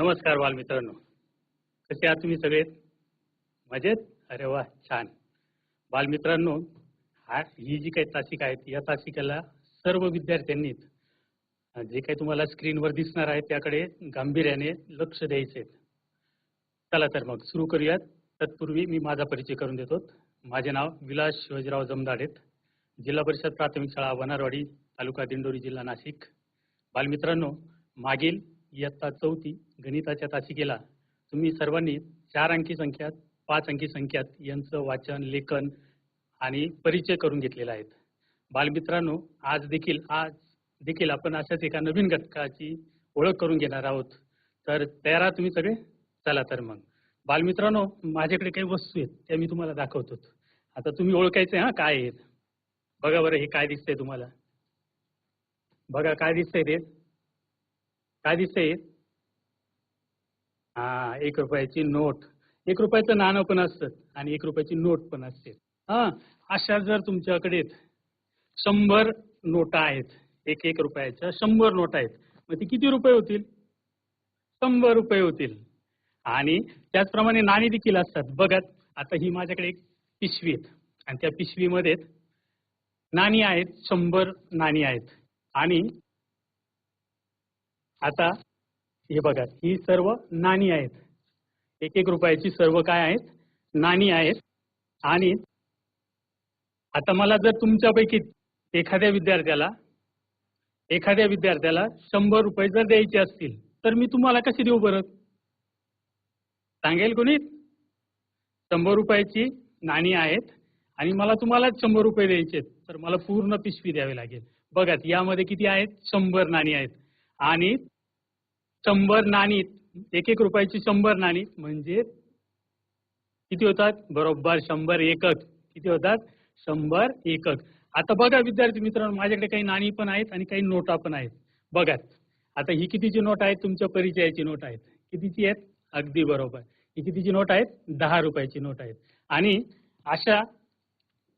नमस्कार बालमित्रांनो. कसे आहात तुम्ही सगळे? मजेत? अरे वा छान. बालमित्रांनो हा ही जी काही तासिका आहेत या तासिकेला सर्व विद्यार्थ्यांनी जे काही तुम्हाला स्क्रीनवर दिसणार आहे त्याकडे गांभीर्याने लक्ष द्यायचे चला तर मग सुरू करूयात. तत्पूर्वी मी माझा परिचय करून देतो. माझे नाव विलास शिवाजीराव जमदाडेत जिल्हा परिषद प्राथमिक शाळा वनारवाडी तालुका दिंडोरी जिल्हा नाशिक. बालमित्रांनो मागील इयत्ता चौथी गणिताच्या तासिकेला तुम्ही सर्वांनी चार अंकी संख्यात पाच अंकी संख्यात यांचं वाचन लेखन आणि परिचय करून घेतलेला आहेत बालमित्रांनो आज देखील आज देखील आपण अशाच एका नवीन घटकाची ओळख करून घेणार आहोत. तर तयार आहात तुम्ही सगळे? चला तर मग. बालमित्रांनो माझ्याकडे काही वस्तू आहेत त्या मी तुम्हाला दाखवतो. आता तुम्ही ओळखायचे हा काय आहेत? बघा बरं हे काय दिसतंय तुम्हाला? बघा काय दिसतंय ते? काय दिसतंय? हा एक रुपयाची नोट. एक रुपयाचं नाणं पण असतं आणि एक रुपयाची नोट पण असते. हा अशा जर तुमच्याकडे शंभर नोटा आहेत एक एक रुपयाच्या शंभर नोटा आहेत मग ते किती रुपये होतील? शंभर रुपये होतील. आणि त्याचप्रमाणे नाणी देखील असतात. बघत आता ही माझ्याकडे एक पिशवी आहेत. आणि त्या पिशवीमध्ये नाणी आहेत शंभर नाणी आहेत. आणि आता हे बघा ही सर्व नाणी आहेत. एक एक रुपयाची सर्व काय आहेत? नाणी आहेत. आणि आता मला जर तुमच्यापैकी एखाद्या विद्यार्थ्याला एखाद्या विद्यार्थ्याला शंभर रुपये जर द्यायचे असतील तर मी तुम्हाला कसे देऊ बरं? सांगेल कोणी? शंभर रुपयाची नाणी आहेत आणि मला तुम्हालाच शंभर रुपये द्यायचे आहेत तर मला पूर्ण पिशवी द्यावी लागेल. बघा यामध्ये किती आहेत? शंभर नाणी आहेत. आणि शंभर नाणी एक एक रुपयाची शंभर नाणी. म्हणजे किती होतात? बरोबर शंभर एकक. किती होतात? शंभर एकक. आता बघा विद्यार्थी मित्रांनो माझ्याकडे काही नाणी पण आहेत आणि काही नोटा पण आहेत. बघा. आता ही कितीची नोट आहे तुमच्या परिचयाची नोट आहेत. कितीची आहेत? अगदी बरोबर. ही कितीची नोट आहेत? दहा रुपयाची नोट आहेत. आणि अशा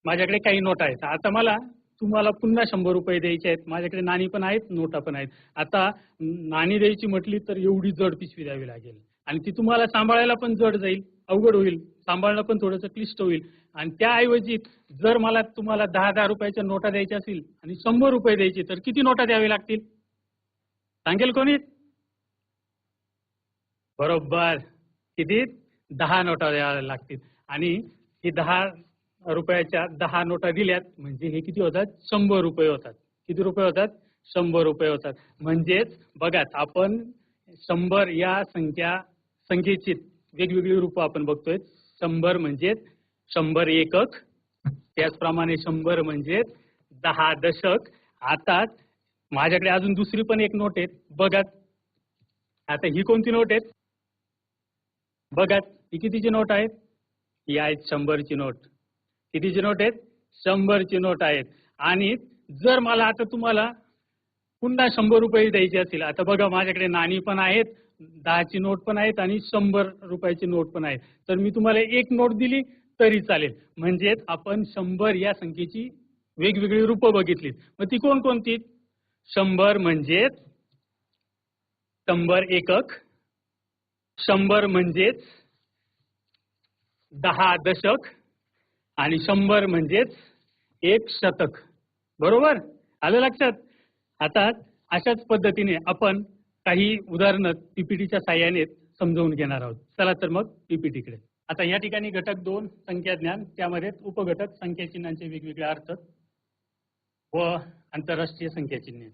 माझ्याकडे काही नोट आहेत. आता मला तुम्हाला पुन्हा शंभर रुपये द्यायचे आहेत. माझ्याकडे नाणी पण आहेत नोटा पण आहेत. आता नाणी द्यायची म्हटली तर एवढी जड पिशवी द्यावी लागेल. आणि ती तुम्हाला सांभाळायला पण जड जाईल अवघड होईल. सांभाळणं पण थोडंसं क्लिष्ट होईल. आणि त्याऐवजी जर मला तुम्हाला दहा दहा रुपयाच्या नोटा द्यायच्या असतील आणि शंभर रुपये द्यायचे तर किती नोटा द्यावे लागतील? सांगेल कोणी? बरोबर. किती? दहा नोटा द्याव्या लागतील. आणि ही दहा रुपयाच्या दहा नोटा दिल्यात म्हणजे हे किती होतात? शंभर रुपये होतात. किती रुपये होतात? शंभर रुपये होतात. म्हणजेच बघा आपण शंभर या संख्या संख्येची वेगवेगळी रूपं आपण बघतोय. शंभर म्हणजे शंभर एकक. त्याचप्रमाणे शंभर म्हणजे दहा दशक. आता माझ्याकडे अजून दुसरी पण एक नोट आहे बघा. आता ही कोणती नोट आहेत? बघा ही कितीची नोट आहे ही आहेत शंभरची नोट. कितीची नोट आहेत? शंभरची नोट आहेत. आणि जर मला आता तुम्हाला पुन्हा शंभर रुपये द्यायचे असतील आता बघा माझ्याकडे नाणी पण आहेत दहाची नोट पण आहेत आणि शंभर रुपयाची नोट पण आहेत. तर मी तुम्हाला एक नोट दिली तरी चालेल. म्हणजेच आपण शंभर या संख्येची वेगवेगळी रूपं बघितलीत. मग ती कोणकोणती? शंभर म्हणजेच शंभर एकक. शंभर म्हणजेच दहा दशक. आणि शंभर म्हणजेच एक शतक. बरोबर? आलं लक्षात? आता अशाच पद्धतीने आपण काही उदाहरणं पीपीटीच्या साह्याने समजावून घेणार आहोत. चला तर मग पीपीटीकडे. आता या ठिकाणी घटक दोन संख्या ज्ञान त्यामध्ये उपघटक संख्या चिन्हांचे वेगवेगळे अर्थ व आंतरराष्ट्रीय संख्या चिन्हे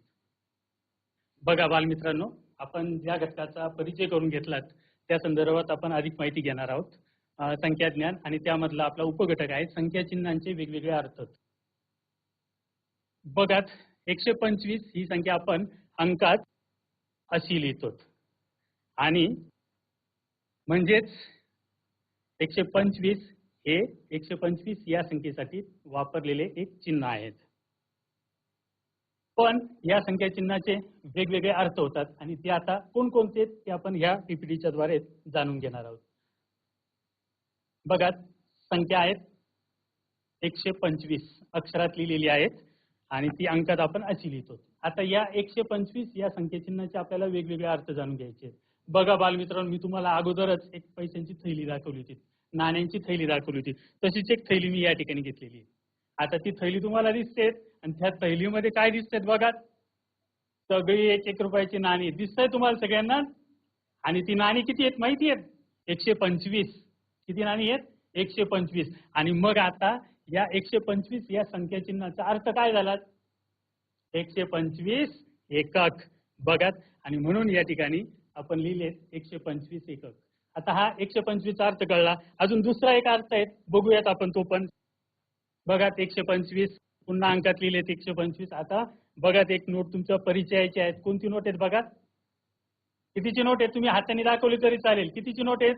बघा बालमित्रांनो आपण ज्या घटकाचा परिचय करून घेतलात त्या संदर्भात आपण अधिक माहिती घेणार आहोत. संख्या ज्ञान आणि त्यामधला आपला उपघटक आहे. संख्या चिन्हांचे वेगवेगळे अर्थ बघा एकशे पंचवीस ही संख्या आपण अंकात अशी लिहितो आणि म्हणजेच एकशे पंचवीस हे एकशे पंचवीस या संख्येसाठी वापरलेले एक चिन्ह आहेत. पण या संख्या चिन्हाचे वेगवेगळे अर्थ होतात आणि ते आता कोणकोणते ते आपण ह्या पीपीटीच्या द्वारे जाणून घेणार आहोत. बघा संख्या आहेत एकशे पंचवीस. अक्षरात लिहिलेली आहेत आणि ती अंकात आपण अशी लिहितो. आता या एकशे पंचवीस या संख्याचिन्हाचे आपल्याला वेगवेगळे अर्थ जाणून घ्यायचे आहेत. बघा बालमित्रांनो मी तुम्हाला अगोदरच एक पैशांची थैली दाखवली होती. नाण्यांची थैली दाखवली होती. तशीच एक थैली मी या ठिकाणी घेतलेली आहे. आता ती थैली तुम्हाला दिसते आणि त्या थैलीमध्ये काय दिसतेत बघा. सगळी एक एक रुपयाची नाणी दिसतंय तुम्हाला सगळ्यांना? आणि ती नाणी किती आहेत? माहिती आहेत? एकशे पंचवीस. किती नाणी आहेत? एकशे पंचवीस. आणि मग आता या एकशे पंचवीस या संख्या चिन्हाचा अर्थ काय झाला? एकशे पंचवीस एकक. बघत आणि म्हणून या ठिकाणी आपण लिहिले एकशे पंचवीस एकक. आता हा एकशे पंचवीसचा अर्थ कळला. अजून दुसरा एक अर्थ आहे. बघूयात आपण तो पण. बघा एकशे पंचवीस. पुन्हा अंकात लिहिलेत एकशे पंचवीस. आता बघा एक नोट तुमच्या परिचयाची आहेत. कोणती नोट आहेत बघा? कितीची नोट आहे तुम्ही हाताने दाखवली तरी चालेल. कितीची नोट आहेत?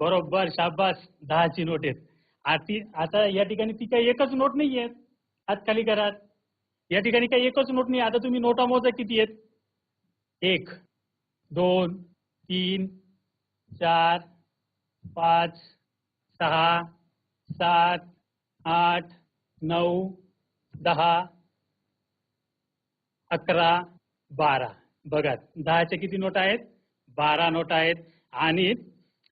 बरोबर शाबास दहाची नोट आहेत. आती आता या ठिकाणी ती काही एकच नोट नाही आहेत हात खाली करा. या ठिकाणी काही एकच नोट नाही. आता तुम्ही नोटा मोजा किती आहेत? एक दोन तीन चार पाच सहा सात आठ नऊ दहा अकरा बारा. बघा दहाच्या किती नोटा आहेत? बारा नोटा आहेत. आणि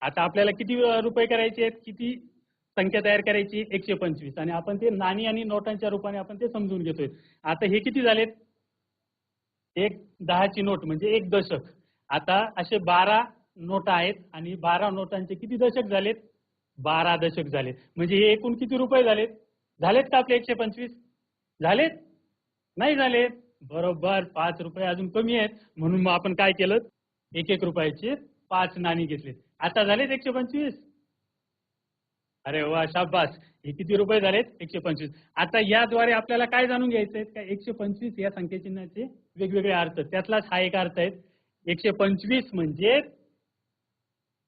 आता आपल्याला किती रुपये करायचे आहेत? किती संख्या तयार करायची? एकशे पंचवीस. आणि आपण ते नाणी आणि नोटांच्या रूपाने आपण ते समजून घेतोय. आता हे किती झालेत? एक दहाची नोट म्हणजे एक दशक. आता असे बारा नोटा आहेत आणि बारा नोटांचे किती दशक झालेत? बारा दशक झाले म्हणजे हे एकूण किती रुपये झालेत? झालेत का आपले एकशे पंचवीस? झालेत? नाही झालेत. बरोबर पाच रुपये अजून कमी आहेत. म्हणून मग आपण काय केलं? एक एक रुपयाचे पाच नाणी घेतलेत. आता झालेत एकशे पंचवीस. अरे वा शाबास. हे किती रुपये झालेत? एकशे पंचवीस. आता याद्वारे आपल्याला काय जाणून घ्यायचं आहे? का एकशे पंचवीस या संख्याचिन्हाचे वेगवेगळे अर्थ? त्यातलाच हा एक अर्थ आहे. एकशे पंचवीस म्हणजे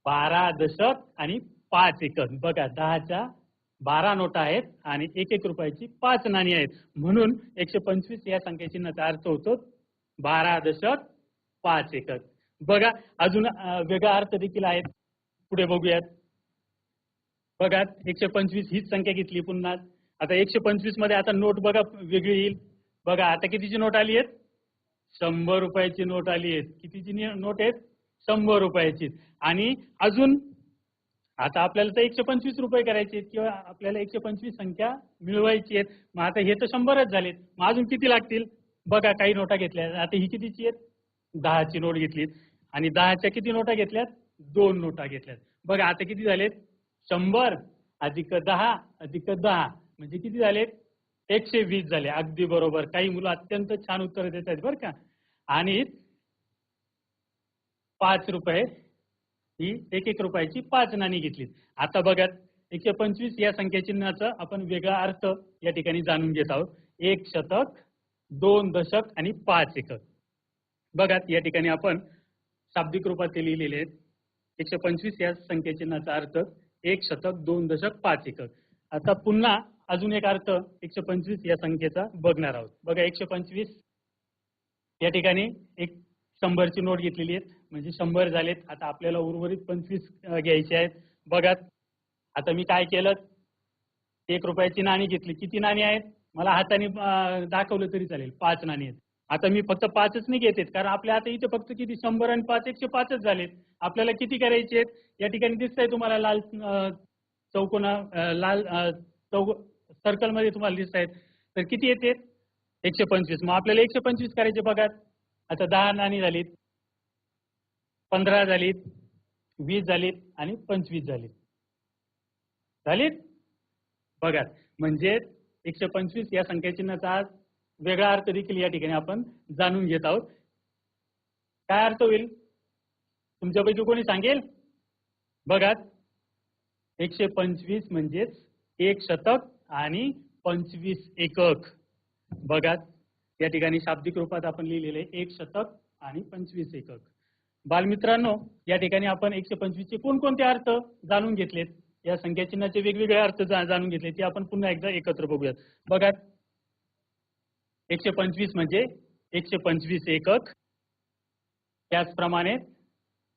बारा दशक आणि पाच एकक. बघा दहाच्या बारा नोटा आहेत आणि एक एक रुपयाची पाच नाणी आहेत. म्हणून एकशे पंचवीस या संख्याचिन्हाचा अर्थ होतो बारा दशक पाच एकक. बघा अजून वेगळा अर्थ देखील आहेत पुढे बघूयात. बघा एकशे पंचवीस हीच संख्या घेतली पुन्हा. आता एकशे पंचवीसमध्ये आता नोट बघा वेगळी येईल. बघा आता कितीची नोट आली आहेत? शंभर रुपयाची नोट आली आहेत. कितीची नोट आहेत? शंभर रुपयाची आणि अजून आता आपल्याला तर एकशे पंचवीस रुपये करायचे आहेत किंवा आपल्याला एकशे पंचवीस संख्या मिळवायची आहेत. मग आता हे तर शंभरच झालेत. मग अजून किती लागतील? बघा काही नोटा घेतल्या आता ही कितीची आहेत? दहाची नोट घेतलीत आणि दहाच्या किती नोटा घेतल्यात? दोन नोटा घेतल्यात. बघा आता किती झालेत? शंभर अधिक दहा अधिक दहा. म्हणजे किती झालेत? एकशे वीस झाले. अगदी बरोबर. काही मुलं अत्यंत छान उत्तर देत आहेत बरं का? आणि पाच रुपये ही एक एक रुपयाची पाच नाणी घेतली आता बघा एकशे पंचवीस या संख्याचिन्हाचा आपण वेगळा अर्थ या ठिकाणी जाणून घेत आहोत. एक शतक दोन दशक आणि पाच एकक बघा या ठिकाणी आपण शाब्दिक रूपात ते लिहिलेले आहेत. एकशे पंचवीस या संख्याचिन्हाचा अर्थ एक शतक दोन दशक पाच एकक. आता पुन्हा अजून एक अर्थ एकशे पंचवीस या संख्येचा बघणार आहोत. बघा एकशे पंचवीस या ठिकाणी एक शंभरची नोट घेतलेली आहे म्हणजे शंभर झालेत. आता आपल्याला उर्वरित पंचवीस घ्यायचे आहेत. बघा आता मी काय केलं? एक रुपयाची नाणी घेतली. किती नाणी आहेत? मला हाताने दाखवलं तरी चालेल. पाच नाणी आहेत. आता मी फक्त पाचच नाही घेत कारण आपल्या आता इथे फक्त किती शंभर आणि पाच एकशे पाचच झालेत. आपल्याला किती करायचे आहेत? या ठिकाणी दिसतंय तुम्हाला लाल चौकोना लाल चौक सर्कलमध्ये तुम्हाला दिसत आहेत तर किती येते? एकशे पंचवीस. मग आपल्याला एकशे पंचवीस करायचे बघा. आता दहा नाणी झालीत पंधरा झालीत वीस झालीत आणि पंचवीस झालीत. झालीत? बघा. म्हणजे एकशे पंचवीस या संख्याचिन्हाचा आज वेगळा अर्थ देखील या ठिकाणी आपण जाणून घेत आहोत. काय अर्थ होईल? तुमच्यापैकी कोणी सांगेल? बघा. एकशे पंचवीस म्हणजेच एक शतक आणि पंचवीस एकक. बघा. या ठिकाणी शाब्दिक रूपात आपण लिहिलेले एक शतक आणि पंचवीस एकक. बालमित्रांनो या ठिकाणी आपण एकशे पंचवीसचे कोणकोणते अर्थ जाणून घेतलेत? या संख्याचिन्हाचे वेगवेगळे अर्थ जाणून घेतले ते आपण पुन्हा एकदा एकत्र बघूयात. बघा. एकशे पंचवीस म्हणजे एकशे पंचवीस एकक. त्याचप्रमाणे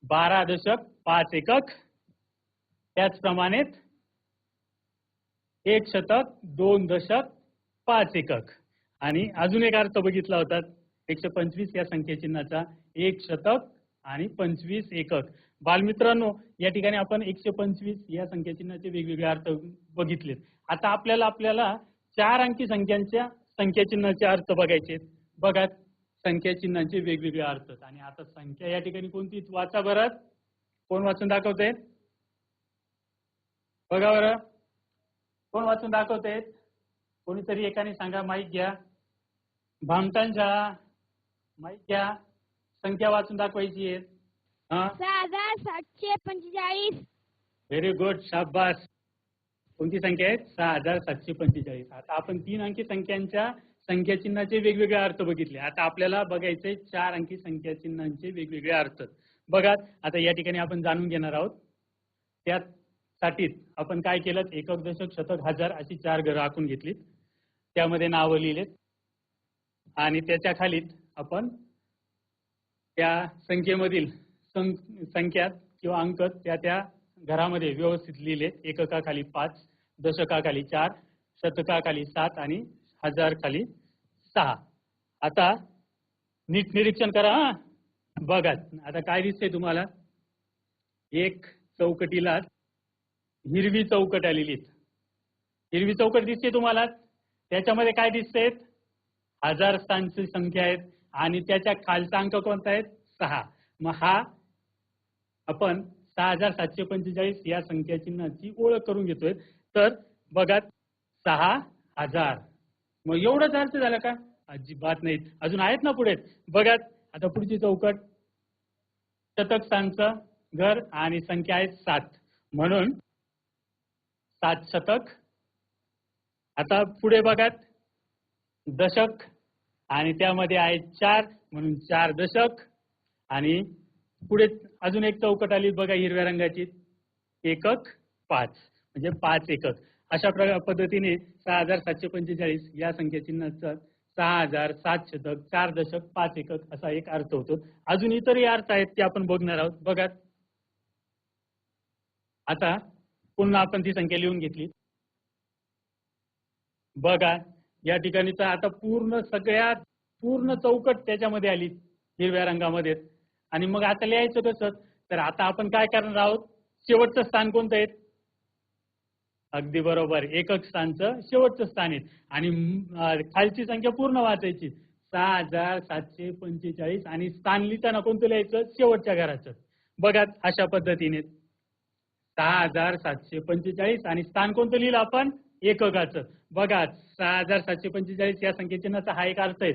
बारा दशक पाच एकक. त्याचप्रमाणे एक शतक दोन दशक पाच एकक. आणि अजून एक अर्थ बघितला होता. एकशे पंचवीस या संख्याचिन्हाचा एक शतक आणि पंचवीस एकक. बालमित्रांनो या ठिकाणी आपण एकशे पंचवीस या संख्याचिन्हाचे वेगवेगळे अर्थ बघितलेत. आता आपल्याला आपल्याला चार अंकी संख्यांच्या संख्याचिन्हाचे अर्थ बघायचे. बघा संख्याचिन्हांचे वेगवेगळे अर्थ आणि आता संख्या या ठिकाणी कोणती? वाचा बरं कोण वाचून दाखवते बघा बरं. कोण वाचून दाखवते कोणीतरी एकाने सांगा माईक घ्या. भामटांच्या माईक घ्या. संख्या वाचून दाखवायची आहे हा. सातशे पंचेचाळीस. व्हेरी गुड शाबास. कोणती संख्या आहे सहा हजार सातशे पंचेचाळीस. आता आपण तीन अंकी संख्यांच्या संख्याचिन्हाचे वेगवेगळे अर्थ बघितले. आता आपल्याला बघायचे चार अंकी संख्याचिन्हांचे वेगवेगळे अर्थ. बघा आता या ठिकाणी आपण जाणून घेणार आहोत. त्यासाठीच आपण काय केलं एकक दशक शतक हजार अशी चार घरं आखून घेतलीत. त्यामध्ये नावं लिहिलेत. आणि त्याच्या खालीत आपण त्या संख्येमधील सं- संख्या किंवा अंक त्या त्या घरामध्ये व्यवस्थित लिहिले. एककाखाली पाच दशकाखाली चार शतकाखाली सात आणि हजार खाली सहा. आता नीट निरीक्षण करा हा. बघा आता काय दिसतंय तुम्हाला? एक चौकटीला हिरवी चौकट आलेली हिरवी चौकट दिसते तुम्हाला? त्याच्यामध्ये काय दिसते हजार स्थानची संख्या आहेत आणि त्याच्या खालचा अंक कोणता आहे? सहा. मग हा आपण सहा हजार सातशे पंचेचाळीस या संख्या चिन्हाची ओळख करून घेतोय. तर बघा सहा हजार मग एवढंच अर्थ झाला का? अजिबात नाही अजून आहेत ना पुढे? बघा आता पुढची चौकट. शतक स्थानचं घर आणि संख्या आहे सात. म्हणून सात शतक. आता पुढे बघा दशक. आणि त्यामध्ये आहे चार म्हणून चार दशक. आणि पुढे अजून एक चौकट आली बघा हिरव्या रंगाची. एकक पाच. म्हणजे पाच एकक. अशा प्रकार पद्धतीने सहा हजार सातशे पंचेचाळीस या संख्येची चिन्हाचा सहा हजार सात शतक चार दशक पाच एकक असा एक अर्थ होतो. अजून इतरही अर्थ आहेत ते आपण बघणार आहोत. बघा. आता पुन्हा आपण ती संख्या लिहून घेतली. बघा. या ठिकाणी तर आता पूर्ण सगळ्यात पूर्ण चौकट त्याच्यामध्ये आली. हिरव्या रंगामध्ये. आणि मग आता लिहायचं तसंच तर आता आपण काय करणार आहोत? शेवटचं स्थान कोणतं आहे? अगदी बरोबर. एकक स्थानचं शेवटचं स्थान आहे. आणि खालची संख्या पूर्ण वाचायची. सहा हजार सातशे पंचेचाळीस आणि स्थान लिहिताना कोणतं लिहायचं? शेवटच्या घराचं. बघा अशा पद्धतीने. सहा हजार सातशे पंचेचाळीस आणि स्थान कोणतं लिहिलं आपण? एककाचं. बघा सहा हजार सातशे पंचेचाळीस या संख्येचिन्हाचा हा एक अर्थ आहे.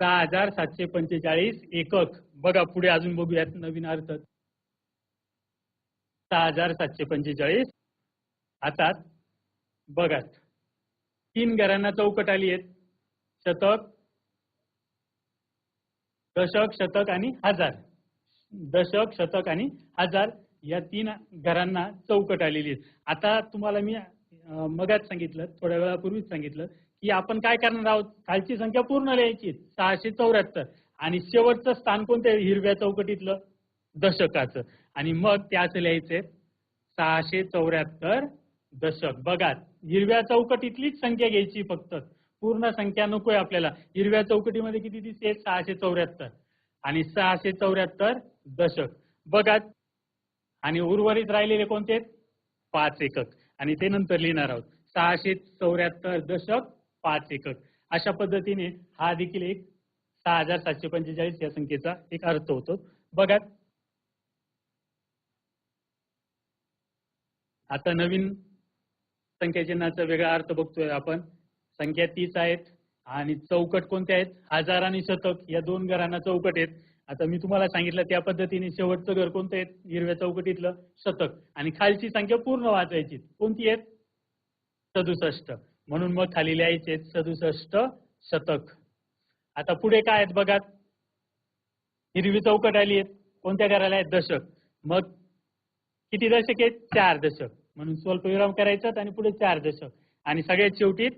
सहा हजार सातशे पंचेचाळीस एकक. बघा पुढे अजून बघूयात नवीन अर्थ सहा हजार सातशे पंचेचाळीस. आता बघा. तीन घरांना चौकट आली आहेत. शतक दशक शतक आणि हजार. दशक शतक आणि हजार या तीन घरांना चौकट आलेली आहे आता तुम्हाला मी मगाच सांगितलं थोड्या वेळापूर्वीच सांगितलं की आपण काय करणार आहोत? खालची संख्या पूर्ण लिहायची. सहाशे चौऱ्याहत्तर. आणि शेवटचं स्थान कोणतं? हिरव्या चौकटीतलं दशकाचं. आणि मग त्याच लिहायचंय सहाशे चौऱ्याहत्तर दशक. बघा हिरव्या चौकटीतलीच संख्या घ्यायची फक्त. पूर्ण संख्या नकोय आपल्याला. हिरव्या चौकटीमध्ये किती दिसते? सहाशे चौऱ्याहत्तर. आणि सहाशे चौऱ्याहत्तर दशक. बघा. आणि उर्वरित राहिलेले कोणते? आहेत? पाच एकक. आणि ते नंतर लिहिणार आहोत. सहाशे चौऱ्याहत्तर दशक पाच एकक अशा पद्धतीने हा देखील एक सहा हजार सातशे पंचेचाळीस या संख्येचा एक अर्थ होतो. बघा. आता नवीन संख्याचिन्हाचा वेगळा अर्थ बघतोय आपण. संख्या तीस आहेत आणि चौकट कोणत्या आहेत? हजार आणि शतक या दोन घरांना चौकट आहेत. आता मी तुम्हाला सांगितलं त्या पद्धतीने शेवटचं घर कोणतं आहे? हिरव्या चौकटीतलं शतक. आणि खालची संख्या पूर्ण वाचायची. कोणती आहेत? सदुसष्ट म्हणून मग खाली लिहायचे आहेत सदुसष्ट शतक. आता पुढे काय आहेत बघा. हिरवी चौकट आली आहेत. कोणत्या घराला आहेत? दशक. मग किती दशक आहेत? चार दशक. म्हणून स्वल्पविराम करायचं आणि पुढे चार दशक. आणि सगळ्यात शेवटी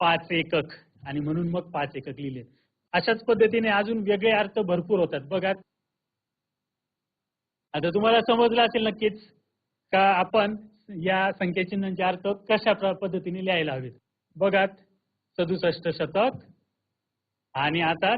पाच एकक. आणि म्हणून मग पाच एकक लिहिले. अशाच पद्धतीने अजून वेगळे अर्थ भरपूर होतात. बघा. आता तुम्हाला समजलं असेल नक्कीच का आपण या संख्याचिन्हांचे अर्थ कशा पद्धतीने लिहायला हवेत? बघा सदुसष्ट शतक आणि आता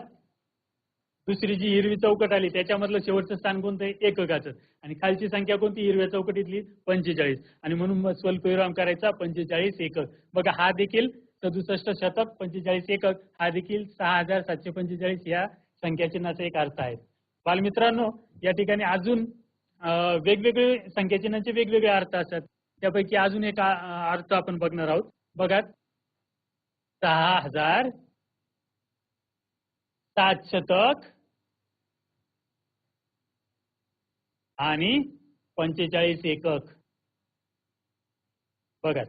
दुसरी जी हिरवी चौकट आली त्याच्यामधलं शेवटचं स्थान कोणतं आहे? एककाचं. आणि खालची संख्या कोणती? हिरव्या चौकटीतली पंचेचाळीस. आणि म्हणून मग स्वल्पविराम करायचा पंचेचाळीस एकक. बघा हा देखील सदुसष्ट शतक पंचेचाळीस एकक. हा देखील सहा हजार सातशे पंचेचाळीस या संख्याचिन्हाचा एक अर्थ आहे. बालमित्रांनो या ठिकाणी अजून वेगवेगळे संख्याचिन्हांचे वेगवेगळे अर्थ असतात. त्यापैकी अजून एक अर्थ आपण बघणार आहोत. बघा. सहा हजार सात शतक आणि पंचेचाळीस एकक. बघा.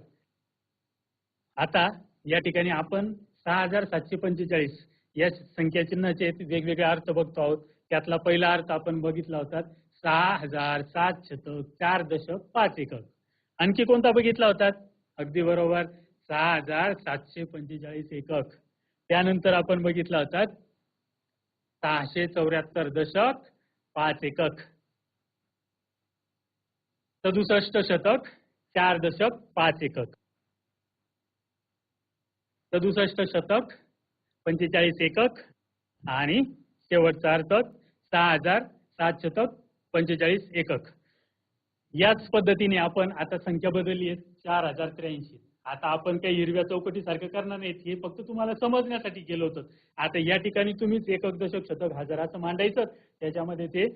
आता या ठिकाणी आपण सहा हजार सातशे पंचेचाळीस या संख्या चिन्हाचे वेगवेगळे अर्थ बघतो आहोत. त्यातला पहिला अर्थ आपण बघितला होता. सहा हजार सात शतक चार दशक पाच एकक. आणखी कोणता बघितला होता? अगदी बरोबर. सहा हजार सातशे पंचेचाळीस एकक. त्यानंतर आपण बघितला होता. सहाशे चौऱ्याहत्तर दशक पाच एकक. सदुसष्ट शतक चार दशक पाच एकक. सदुसष्ट शतक पंचेचाळीस एकक. आणि शेवटचा अर्थ सहा हजार सात शतक पंचेचाळीस एकक. याच पद्धतीने आपण आता संख्या बदलली आहे चार हजार त्र्याऐंशी. आता आपण काही हिरव्या चौकटी सारखं करणार नाहीत हे फक्त तुम्हाला समजण्यासाठी केलं होतं. आता या ठिकाणी तुम्हीच एकक दशक शतक हजाराचं मांडायचं त्याच्यामध्ये ते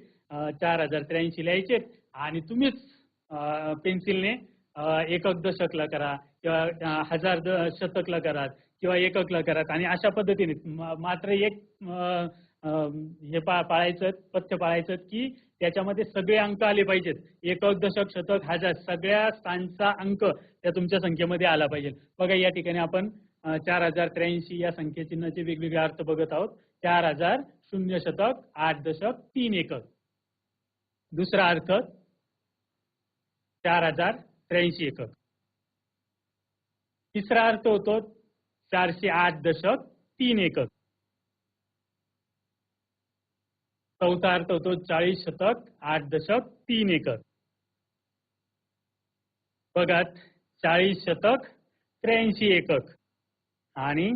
चार हजार त्र्याऐंशी लिहायचे आणि तुम्हीच पेन्सिलने एकक दशकला करा किंवा हजार शतकला करा किंवा एककला करा आणि अशा पद्धतीने मात्र एक हे पा पाळायचं पथ्य पाळायचं की त्याच्यामध्ये सगळे अंक आले पाहिजेत. एकक दशक शतक हजार सगळ्या स्थानचा अंक त्या तुमच्या संख्येमध्ये आला पाहिजे. बघा या ठिकाणी आपण चार हजार त्र्याऐंशी या संख्येचिन्हाचे वेगवेगळे अर्थ बघत आहोत. चार हजार शून्य शतक आठ दशक तीन एकक. दुसरा अर्थ चार हजार त्र्याऐंशी एकक. तिसरा अर्थ होतो चारशे आठ दशक तीन एकक. चौथा अर्थ होतो चाळीस शतक आठ दशक तीन एकर. बघा चाळीस शतक त्र्याऐंशी एकक. आणि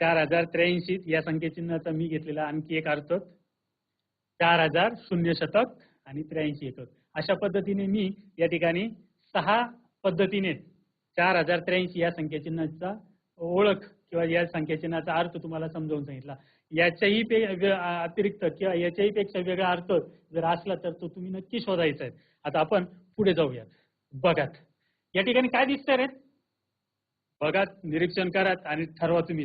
चार हजार त्र्याऐंशी या संख्येचिन्हाचा मी घेतलेला आणखी एक अर्थ चार हजार शून्य शतक आणि त्र्याऐंशी एकक. अशा पद्धतीने मी या ठिकाणी सहा पद्धतीने चार हजार त्र्याऐंशी या संख्याचिन्हाचा ओळख किंवा या संख्याचिन्हाचा अर्थ तुम्हाला समजावून सांगितला. याच्याही पे अतिरिक्त किंवा याच्याही पेक्षा वेगळा अर्थ जर असला तर तो तुम्ही नक्की शोधायचा आहे. आता आपण पुढे जाऊयात. बघात या ठिकाणी काय दिसतंय रे? बघात निरीक्षण करात आणि ठरवा तुम्ही.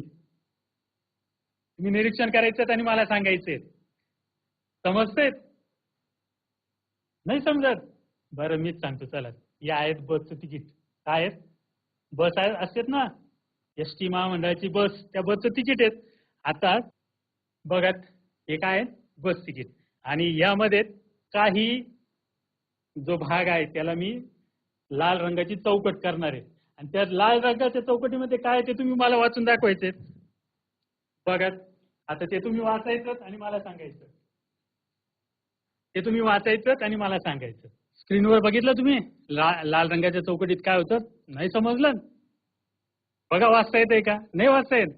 तुम्ही निरीक्षण करायचं आणि मला सांगायचे समजते नाही समजत? बरं मीच सांगतो. चला. या आहेत बसचं तिकीट. काय आहेत? बस आहेत असतात ना? एस टी महामंडळाची बस. त्या बसचं तिकीट आहेत. आता बघात हे काय आहे बस तिकीट आणि यामध्ये काही जो भाग आहे त्याला मी लाल रंगाची चौकट करणार आहे. आणि त्या लाल रंगाच्या चौकटीमध्ये काय ते तुम्ही मला वाचून दाखवायचे बघात. आता ते तुम्ही वाचायचं आणि मला सांगायचं ते तुम्ही वाचायचं आणि मला सांगायचं स्क्रीनवर बघितलं तुम्ही? ला, लाल रंगाच्या चौकटीत काय होतं? नाही समजलं? बघा वाचता येतंय का? नाही वाचता येत.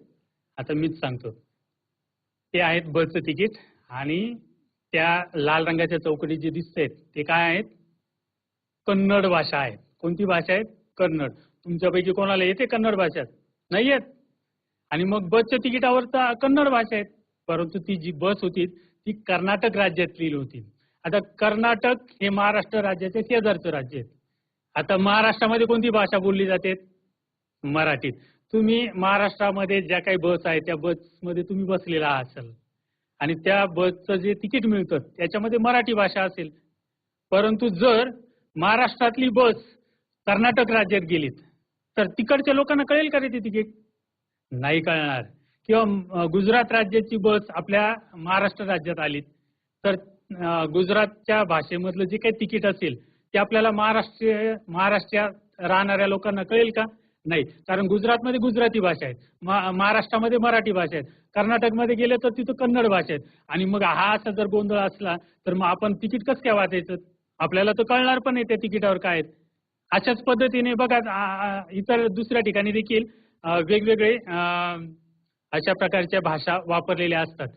आता मीच सांगतो. ते आहेत बसचं तिकीट आणि त्या लाल रंगाच्या चौकटी जे दिसत ते काय आहेत? कन्नड भाषा आहे कोणती भाषा आहे कन्नड. तुमच्यापैकी कोणाला येते कन्नड भाषा? नाही येत. आणि मग बसच्या तिकिटावर तर कन्नड भाषा आहेत. परंतु ती जी बस होती ती कर्नाटक राज्यातली होती. आता कर्नाटक हे महाराष्ट्र राज्याचे शेजारचं राज्य आहे. आता महाराष्ट्रामध्ये कोणती भाषा बोलली जाते? मराठीत. तुम्ही महाराष्ट्रामध्ये ज्या काही बस आहे त्या बसमध्ये तुम्ही बसलेला असाल. आणि त्या बसचं जे तिकीट मिळतं त्याच्यामध्ये मराठी भाषा असेल. परंतु जर महाराष्ट्रातली बस कर्नाटक राज्यात गेलीत तर तिकडच्या लोकांना कळेल का रे ते तिकीट? नाही कळणार. किंवा गुजरात राज्याची बस आपल्या महाराष्ट्र राज्यात आली तर गुजरातच्या भाषेमधलं जे काही तिकीट असेल ते आपल्याला महाराष्ट्र महाराष्ट्रात राहणाऱ्या लोकांना कळेल का? नाही कारण गुजरातमध्ये गुजराती भाषा आहे महाराष्ट्रामध्ये मराठी भाषा आहेत. कर्नाटकमध्ये गेले तर तिथं कन्नड भाषा आहेत. आणि मग हा असा जर गोंधळ असला तर मग आपण तिकीट कसं काय वाचायचं? आपल्याला तर कळणार पण नाही त्या तिकिटावर काय आहेत. अशाच पद्धतीने बघा इतर दुसऱ्या ठिकाणी देखील वेगवेगळे अशा प्रकारच्या भाषा वापरलेल्या असतात.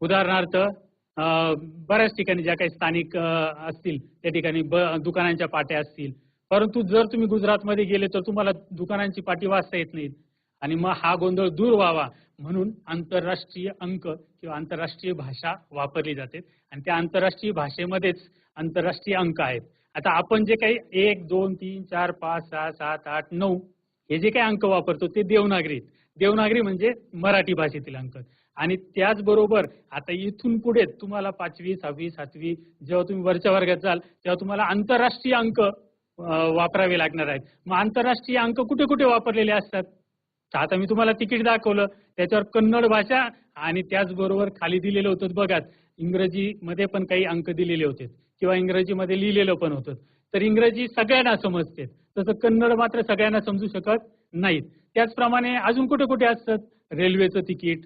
उदाहरणार्थ बऱ्याच ठिकाणी ज्या काही स्थानिक असतील त्या ठिकाणी ब दुकानांच्या पाट्या असतील परंतु जर तुम्ही गुजरातमध्ये गेले तर तुम्हाला दुकानांची पाठी वाचता येत नाहीत. आणि मग हा गोंधळ दूर व्हावा म्हणून आंतरराष्ट्रीय अंक किंवा आंतरराष्ट्रीय भाषा वापरली जाते. आणि त्या आंतरराष्ट्रीय भाषेमध्येच आंतरराष्ट्रीय अंक आहेत. आता आपण जे काही एक दोन तीन चार पाच सहा सात आठ नऊ हे जे काही अंक वापरतो ते देवनागरी आहेत. देवनागरी म्हणजे मराठी भाषेतील अंक. आणि त्याचबरोबर आता इथून पुढे तुम्हाला पाचवी सहावी सातवी जेव्हा तुम्ही वरच्या वर्गात जाल तेव्हा तुम्हाला आंतरराष्ट्रीय अंक वापरावे लागणार आहेत. मग आंतरराष्ट्रीय अंक कुठे कुठे वापरलेले असतात? तर आता मी तुम्हाला तिकीट दाखवलं. त्याच्यावर कन्नड भाषा आणि त्याचबरोबर खाली दिलेलं होतं बघा. इंग्रजीमध्ये पण काही अंक दिलेले होते. किंवा इंग्रजीमध्ये लिहिलेलं पण होतं. तर इंग्रजी सगळ्यांना समजते. तसं कन्नड मात्र सगळ्यांना समजू शकत नाहीत. त्याचप्रमाणे अजून कुठे कुठे असतात? रेल्वेचं तिकीट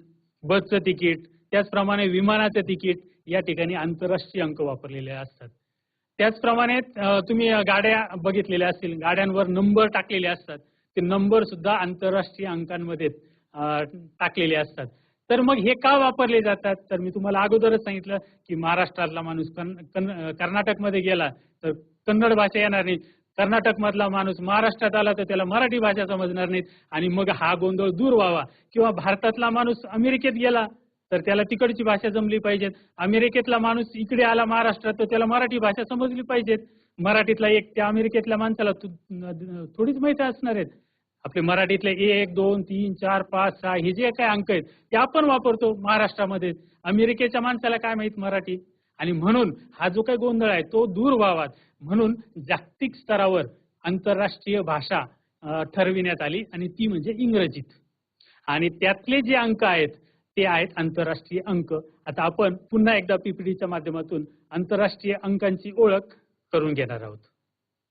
बसचं तिकीट त्याचप्रमाणे विमानाचं तिकीट या ठिकाणी आंतरराष्ट्रीय अंक वापरलेले असतात. त्याचप्रमाणे तुम्ही गाड्या बघितलेल्या असतील गाड्यांवर नंबर टाकलेले असतात. ते नंबर सुद्धा आंतरराष्ट्रीय अंकांमध्ये टाकलेले असतात. तर मग हे का वापरले जातात? तर मी तुम्हाला अगोदरच सांगितलं की महाराष्ट्रातला माणूस कन, कन, कर्नाटकमध्ये गेला तर कन्नड भाषा येणार नाही. कर्नाटक मधला माणूस महाराष्ट्रात आला तर त्याला मराठी भाषा समजणार नाहीत. आणि मग हा गोंधळ दूर व्हावा. किंवा भारतातला माणूस अमेरिकेत गेला तर त्याला तिकडची भाषा जमली पाहिजेत. अमेरिकेतला माणूस इकडे आला महाराष्ट्रात तर त्याला मराठी भाषा समजली पाहिजेत. मराठीतला एक त्या अमेरिकेतल्या माणसाला थोडीच माहिती असणार आहेत. आपले मराठीतले एक दोन तीन चार पाच सहा हे जे काही अंक आहेत ते आपण वापरतो महाराष्ट्रामध्ये. अमेरिकेच्या माणसाला काय माहीत मराठी? आणि म्हणून हा जो काही गोंधळ आहे तो दूर व्हावा म्हणून जागतिक स्तरावर आंतरराष्ट्रीय भाषा ठरविण्यात आली. आणि ती म्हणजे इंग्रजीत. आणि त्यातले जे अंक आहेत ते आहेत आंतरराष्ट्रीय अंक. आता आपण पुन्हा एकदा पीपीडीच्या माध्यमातून आंतरराष्ट्रीय अंकांची ओळख करून घेणार आहोत.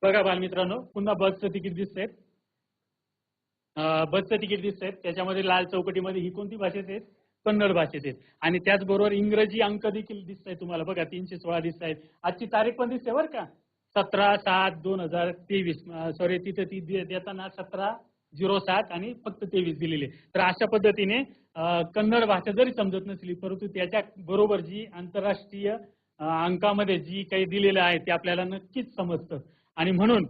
बघा बालमित्रांनो पुन्हा बसचं तिकीट दिसतंय. बसचं तिकीट दिसतंय. त्याच्यामध्ये लाल चौकटीमध्ये ही कोणती भाषेत आहेत? कन्नड भाषेत आहेत. आणि त्याचबरोबर इंग्रजी अंक देखील दिसत तुम्हाला. बघा तीनशे सोळा दिसत आहेत आजची तारीख पण दिसते बरं का? सतरा सात दोन हजार तेवीस. सॉरी तिथे ती देताना सतरा झिरो सात आणि फक्त तेवीस दिलेले. तर अशा पद्धतीने कन्नड भाषा जरी समजत नसली परंतु त्याच्या बरोबर जी आंतरराष्ट्रीय अंकामध्ये जी काही दिलेलं आहे ते आपल्याला नक्कीच समजतं. आणि म्हणून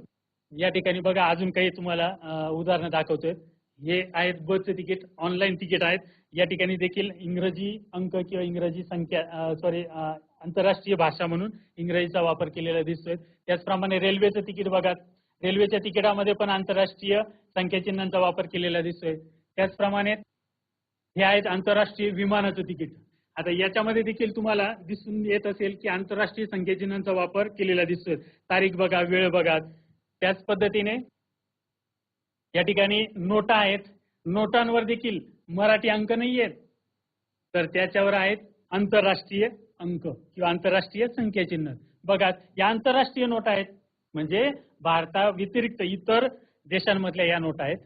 या ठिकाणी बघा अजून काही तुम्हाला उदाहरणं दाखवतोय. हे आहेत बसचे तिकीट ऑनलाईन तिकीट आहेत. या ठिकाणी देखील इंग्रजी अंक किंवा इंग्रजी संख्या सॉरी आंतरराष्ट्रीय भाषा म्हणून इंग्रजीचा वापर केलेला दिसतोय. त्याचप्रमाणे रेल्वेचं तिकीट बघा. रेल्वेच्या तिकिटामध्ये पण आंतरराष्ट्रीय संख्याचिन्हांचा वापर केलेला दिसतोय. त्याचप्रमाणे हे आहेत आंतरराष्ट्रीय विमानाचं तिकीट. आता याच्यामध्ये देखील तुम्हाला दिसून येत असेल की आंतरराष्ट्रीय संख्याचिन्हांचा वापर केलेला दिसतोय. तारीख बघा वेळ बघा. त्याच पद्धतीने या ठिकाणी नोटा आहेत. नोटांवर देखील मराठी अंक नाही आहेत. तर त्याच्यावर आहेत आंतरराष्ट्रीय अंक किंवा आंतरराष्ट्रीय संख्याचिन्ह. बघा या आंतरराष्ट्रीय नोटा आहेत. म्हणजे भारता व्यतिरिक्त इतर देशांमधल्या या नोटा आहेत.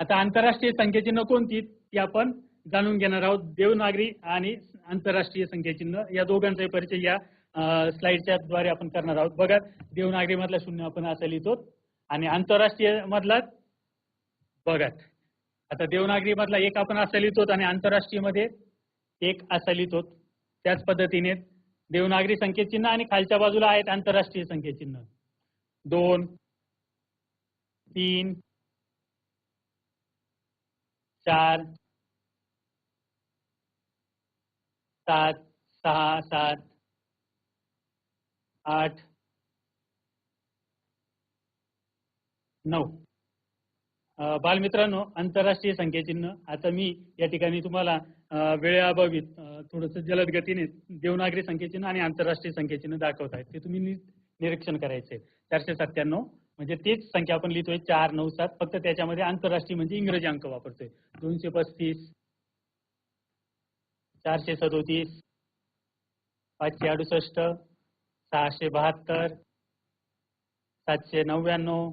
आता आंतरराष्ट्रीय संख्याचिन्ह कोणती ती आपण जाणून घेणार आहोत. देवनागरी आणि आंतरराष्ट्रीय संख्याचिन्ह या दोघांचाही परिचय या स्लाइडच्या द्वारे आपण करणार आहोत. बघा देवनागरी मधला शून्य आपण असं लिहितो आणि आंतरराष्ट्रीय मधला बघा. आता देवनागरी मधला एक आपण असा लिहितो आणि आंतरराष्ट्रीयमध्ये एक असा लिहितो. त्याच पद्धतीने देवनागरी संख्येचिन्ह आणि खालच्या बाजूला आहेत आंतरराष्ट्रीय संख्येचिन्ह. दोन तीन चार सात सहा सात आठ नऊ. बालमित्रांनो आंतरराष्ट्रीय संख्याचिन्ह. आता मी या ठिकाणी तुम्हाला वेळेअभावी थोडस जलद गतीने देवनागरी संख्याचिन्ह आणि आंतरराष्ट्रीय संख्याचिन्ह दाखवत आहेत ते तुम्ही निरीक्षण करायचे चारशे सत्त्याण्णव. म्हणजे तीच संख्या आपण लिहितोय चार नऊ सात. फक्त त्याच्यामध्ये आंतरराष्ट्रीय म्हणजे इंग्रजी अंक वापरतोय. दोनशे पस्तीस चारशे सदोतीस पाचशे अडुसष्ट सहाशे बहात्तर सातशे नव्याण्णव.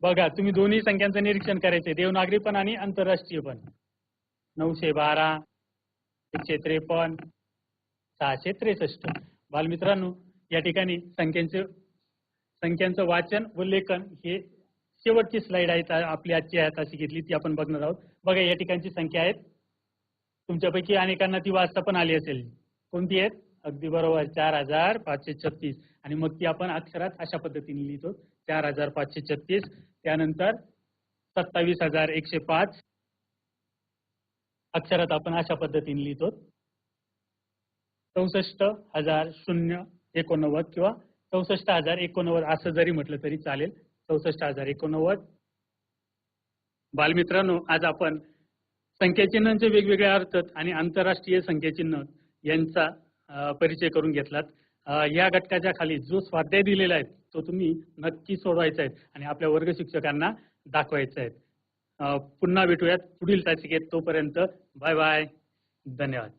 बघा तुम्ही दोन्ही संख्यांचं निरीक्षण करायचंय. देवनागरी पण आणि आंतरराष्ट्रीय पण. नऊशे बारा एकशे त्रेपन्न सहाशे त्रेसष्ट. बालमित्रांनो या ठिकाणी संख्यांचे संख्यांचं वाचन व लेखन हे शेवटची स्लाइड आहे आपली आजची आहे अशी घेतली ती आपण बघणार आहोत. बघा या ठिकाणची संख्या आहेत. तुमच्यापैकी अनेकांना ती वाचता पण आली असेल. कोणती आहेत? अगदी बरोबर चार हजार पाचशे छत्तीस. आणि मग ती आपण अक्षरात अशा पद्धतीने लिहितो. चार हजार पाचशे छत्तीस. त्यानंतर सत्तावीस हजार एकशे पाच. अक्षरात आपण अशा पद्धतीने लिहितो. चौसष्ट हजार शून्य एकोणनव्वद किंवा चौसष्ट हजार एकोणनव्वद असं जरी म्हटलं तरी चालेल. चौसष्ट हजार एकोणनव्वद. बालमित्रांनो आज आपण संख्याचिन्हांचे वेगवेगळे अर्थ आणि आंतरराष्ट्रीय संख्याचिन्ह यांचा परिचय करून घेतलात. या घटकाच्या खाली जो स्वाध्याय दिलेला आहे तो तुम्ही नक्की सोडवायचा आहे आणि आपल्या वर्ग शिक्षकांना दाखवायचा आहे. पुन्हा भेटूयात पुढील तासिकेत तोपर्यंत. Bye bye. धन्यवाद.